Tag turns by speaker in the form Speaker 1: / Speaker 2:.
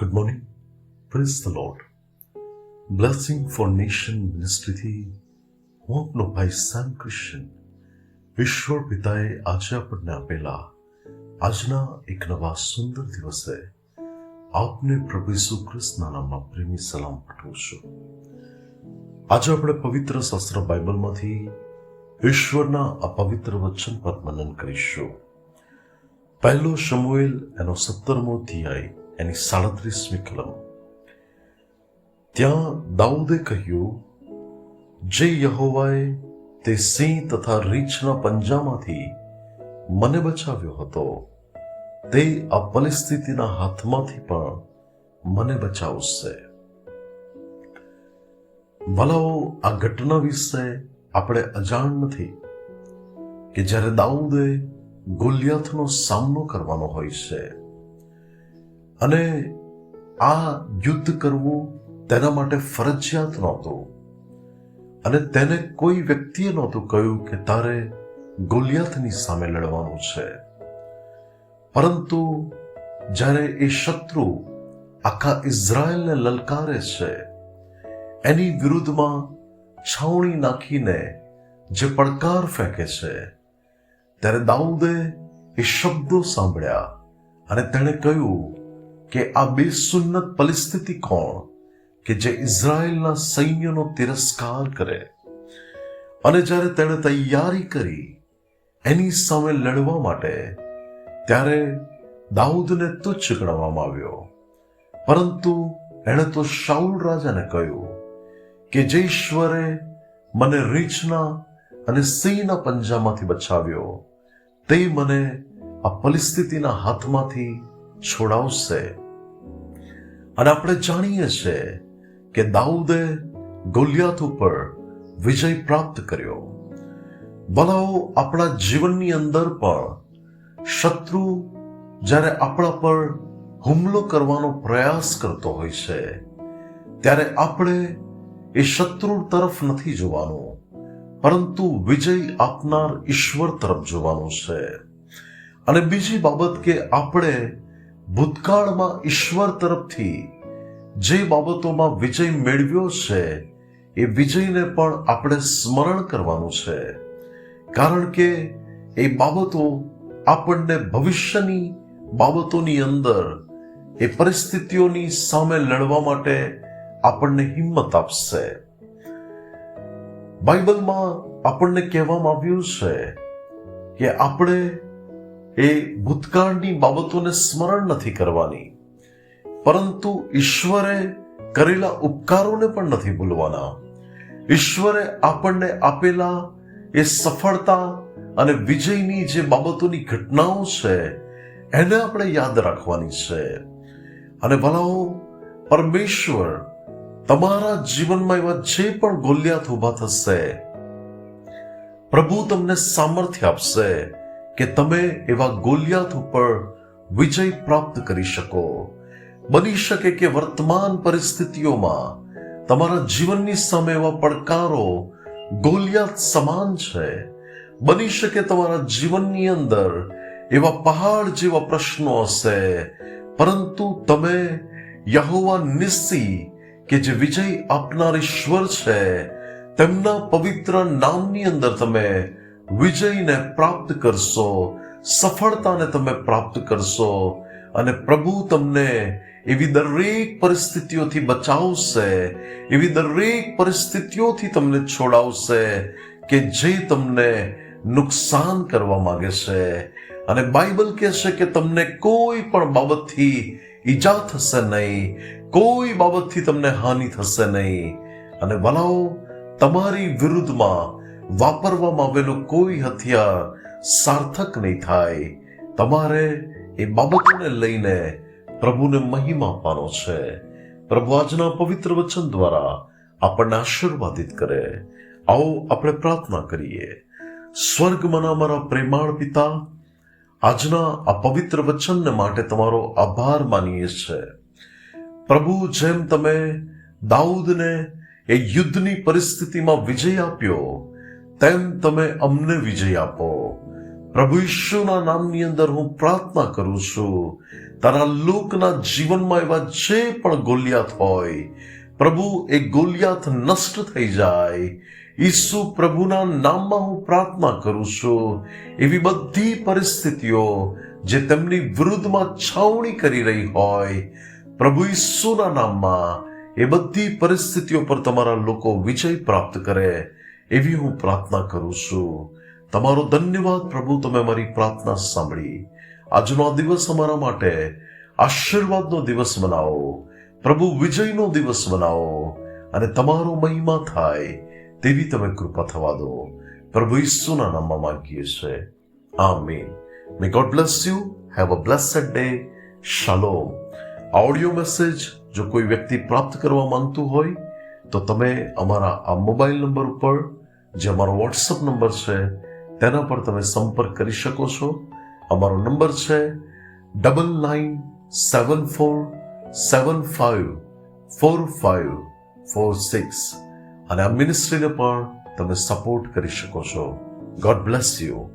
Speaker 1: Good morning. Praise the Lord. Blessing for nation મિનિસ્ટ્રીથી હું આપનો ભાઈ સામ ક્રિશ્ચન ઈશ્વર પિતાએ આજે આપણને આપેલા આજના એક નવા સુંદર દિવસે આપને પ્રભુ ઈસુ ખ્રિસ્તના નામમાં પ્રેમી સલામ પાઠવું છું આજે આપણે પવિત્ર શાસ્ત્ર બાઇબલમાંથી ઈશ્વરના અપવિત્ર પવિત્ર વચન પર મનન કરીશું પહેલો સમુએલ એનો સત્તરમો અધ્યાય એની સાડત્રીસમી કલમ. ત્યાં દાઉદે કહ્યું, જે યહોવાએ તે સિંહ તથા રીછના પંજામાંથી મને બચાવ્યો હતો, તે આ પરિસ્થિતિના હાથમાંથી પણ મને બચાવશે. ભલાઓ આ ઘટના વિશે આપણે અજાણ નથી કે જ્યારે દાઉદે ગોલિયાથનો સામનો કરવાનો હોય છે અને આ યુદ્ધ કરવું તેના માટે ફરજિયાત નહોતું. અને તેને કોઈ વ્યક્તિએ નહોતું કહ્યું કે તારે ગોલિયાથની સામે લડવાનું છે. પરંતુ જ્યારે એ શત્રુ આખા ઇઝરાયલને લલકારે છે, એની વિરુદ્ધમાં છાવણી નાખીને જે પડકાર ફેંકે છે, ત્યારે દાઉદે એ શબ્દો સાંભળ્યા અને તેણે કહ્યું કે આ બેસુન્નત પરિસ્થિતિ કોણ? કે જે ઇઝરાયલના સૈન્યનો તિરસ્કાર કરે. અને જ્યારે તેણે તૈયારી કરી એની સામે લડવા માટે, ત્યારે દાઉદને તુચ્છ ગણવામાં આવ્યો. પરંતુ એણે તો શાઉલ રાજાને કહ્યું કે જે ઈશ્વરે મને રીછના અને સિંહના પંજામાંથી બચાવ્યો, તે મને આ પરિસ્થિતિના હાથમાંથી છોડાવશે અને આપણે જાણીએ છીએ કે દાઉદે ગોલિયાત ઉપર વિજય પ્રાપ્ત કર્યો. ભલાઓ આપણા જીવનની અંદર પણ શત્રુ જ્યારે આપણા પર હુમલો કરવાનો પ્રયાસ કરતો હોય છે, ત્યારે આપણે એ શત્રુ તરફ નથી જોવાનું, પરંતુ વિજય આપનાર ઈશ્વર તરફ જોવાનું છે. અને બીજી બાબત કે આપણે ભૂતકાળમાં ઈશ્વર તરફથી જે બાબતોમાં વિજય મેળવ્યો છે, એ વિજયને પણ આપણે સ્મરણ કરવાનું છે. કારણ કે એ બાબતો આપણને ભવિષ્યની બાબતોની અંદર, એ પરિસ્થિતિઓની સામે લડવા માટે આપણને હિંમત આપશે. બાઇબલમાં આપણને કહેવામાં આવ્યું છે કે આપણે એ ભૂતકાળની બાબતોને સ્મરણ નથી કરવાની. પરંતુ ઈશ્વરે કરેલા ઉપકારોને પણ નથી ભૂલવાના. ઈશ્વરે આપણને આપેલા એ સફળતા અને વિજયની જે બાબતોની ઘટનાઓ છે, એને આપણે યાદ રાખવાની છે. અને ભલાઓ, પરમેશ્વર તમારા જીવનમાં એવા જે પણ ગોલિયાત ઊભા થશે, પ્રભુ તમને સામર્થ્ય આપશે. કે તમે એવા ગોલિયાત ઉપર વિજય પ્રાપ્ત કરી શકો. બની શકે કે વર્તમાન પરિસ્થિતિઓમાં તમારા જીવનની સામે એવા પડકારો ગોલિયાત સમાન છે. બની શકે તમારા જીવનની અંદર એવા પહાડ જેવા પ્રશ્નો હશે. પરંતુ તમે યહોવા નિસ્સી કે જે વિજય આપનાર ઈશ્વર છે, તેમના પવિત્ર નામની અંદર તમે વિજયને પ્રાપ્ત કરશો, સફળતાને તમે પ્રાપ્ત કરશો અને પ્રભુ તમને એવી દરેક પરિસ્થિતિઓથી બચાવશે, એવી દરેક પરિસ્થિતિઓથી તમને છોડાવશે કે જે તમને નુકસાન કરવા માંગે છે. અને બાઇબલ કહે છે કે તમને કોઈ પણ બાબતથી ઈજા થશે નહીં, કોઈ બાબતથી તમને હાનિ થશે નહીં. અને વલાઓ, તમારી વિરુદ્ધમાં વાપરવામાં આવેલું કોઈ હથિયાર સાર્થક નહીં થાય. તમારે એ બાબતોને લઈને પ્રભુને મહિમા આપવાનો છે. પ્રભુ આજના પવિત્ર વચન દ્વારા આપણને આશીર્વાદિત કરે. આવો આપણે પ્રાર્થના કરીએ. સ્વર્ગમાંના અમારા પ્રેમાળ પિતા, આજના આ પવિત્ર વચનને માટે તમારો આભાર માનીએ છે. પ્રભુ, જેમ તમે દાઉદને એ યુદ્ધની પરિસ્થિતિમાં વિજય આપ્યો તેમ તમે અમને વિજય આપો પ્રભુ ઈશ્વરના નામની અંદર હું પ્રાર્થના કરું છું તારા લોકના જીવનમાં એવા જે પણ ગોલિયાત હોય પ્રભુ એ ગોલિયાત નષ્ટ થઈ જાય ઈસુ પ્રભુના નામમાં હું પ્રાર્થના કરું છું એવી બધી પરિસ્થિતિઓ જે તેમની વિરુદ્ધમાં છાવણી કરી રહી હોય પ્રભુ ઈસુના નામમાં એ બધી પરિસ્થિતિઓ પર તમારા લોકો વિજય પ્રાપ્ત કરે એવી હું પ્રાર્થના કરું છું. તમારો ધન્યવાદ પ્રભુ, તમે મારી પ્રાર્થના સાંભળી. આજનો આ દિવસ અમારા માટે આશીર્વાદનો દિવસ બનાવો પ્રભુ, વિજયનો દિવસ બનાવો અને તમારો મહિમા થાય તેવી તમે કૃપા થવા દો. પ્રભુ ઈસુના નામમાં માંગીએ છીએ. આમીન. May God bless you have a blessed day shalom audio message જો કોઈ વ્યક્તિ પ્રાપ્ત કરવા માંગતું હોય, તો તમે અમારા આ મોબાઈલ નંબર ઉપર જે અમારો વોટ્સઅપ નંબર છે, તેના પર તમે સંપર્ક કરી શકો છો. અમારો નંબર છે double nine seven four seven five four five four six અને આ મિનિસ્ટ્રીને પણ તમે સપોર્ટ કરી શકો છો. God bless you